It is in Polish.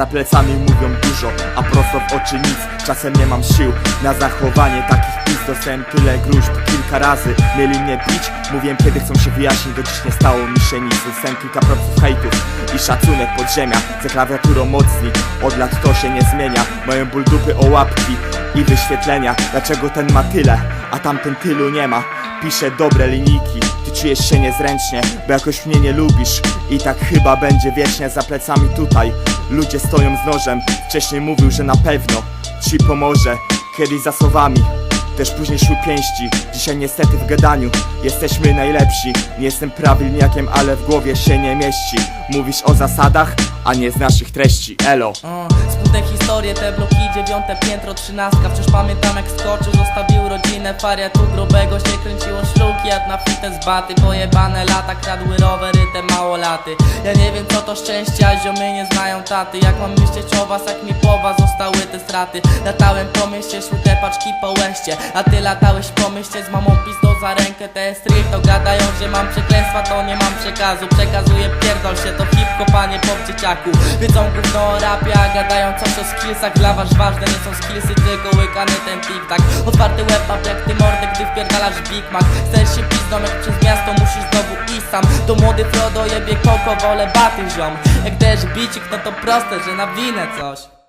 Za plecami mówią dużo, a prosto w oczy nic. Czasem nie mam sił na zachowanie takich pizd. Dostałem tyle gruźb kilka razy. Mieli mnie bić, mówiłem kiedy chcą się wyjaśnić. Do dziś nie stało mi się nic. Dostałem kilka procentów hejtów i szacunek podziemia. Za klawiaturą mocni, od lat to się nie zmienia. Mają ból dupy o łapki i wyświetlenia. Dlaczego ten ma tyle, a tamten tylu nie ma? Piszę dobre linijki, ty czujesz się niezręcznie Bo jakoś mnie nie lubisz. I tak chyba będzie wiecznie. Za plecami tutaj Ludzie stoją z nożem. Wcześniej mówił, że na pewno Ci pomoże. Kiedyś za słowami też później szły pięści. Dzisiaj niestety w gadaniu Jesteśmy najlepsi. Nie jestem prawilniakiem, ale w głowie się nie mieści. Mówisz o zasadach, a nie z naszych treści. Elo. Uh, smutne historie, te bloki, dziewiąte piętro, trzynastka. Wciąż pamiętam jak skoczył, zostawił rodzinę Wariatu grubego. Się kręciło szluki Jak na fitness baty, pojebane lata Kradły rowery, te małolaty Ja nie wiem co to szczęście, a ziomy nie znają taty. Jak mam myśleć o was, jak mi po was zostały te straty? Latałem po mieście, szły te paczki po łeście. A ty latałeś po mieście z mamą pistą za rękę. Te stricto gadają, że mam przekleństwa, to nie mam przekazu. Przekazuję pierdol się, to hip kopanie po dzieciaku. Wiedzą gówno o rapie, a gadają coś o skillsach. Dla was ważne nie są skillsy, tylko łykany ten tik-tak Otwarty web up jak ty mordy, gdy wpierdalasz Big Mac. Chcesz się pizdą jak przez miasto, musisz znowu iść sam. To młody Frodo jebie koko, wolę baty ziom Jak dajesz bicik, no to proste, że nawinę coś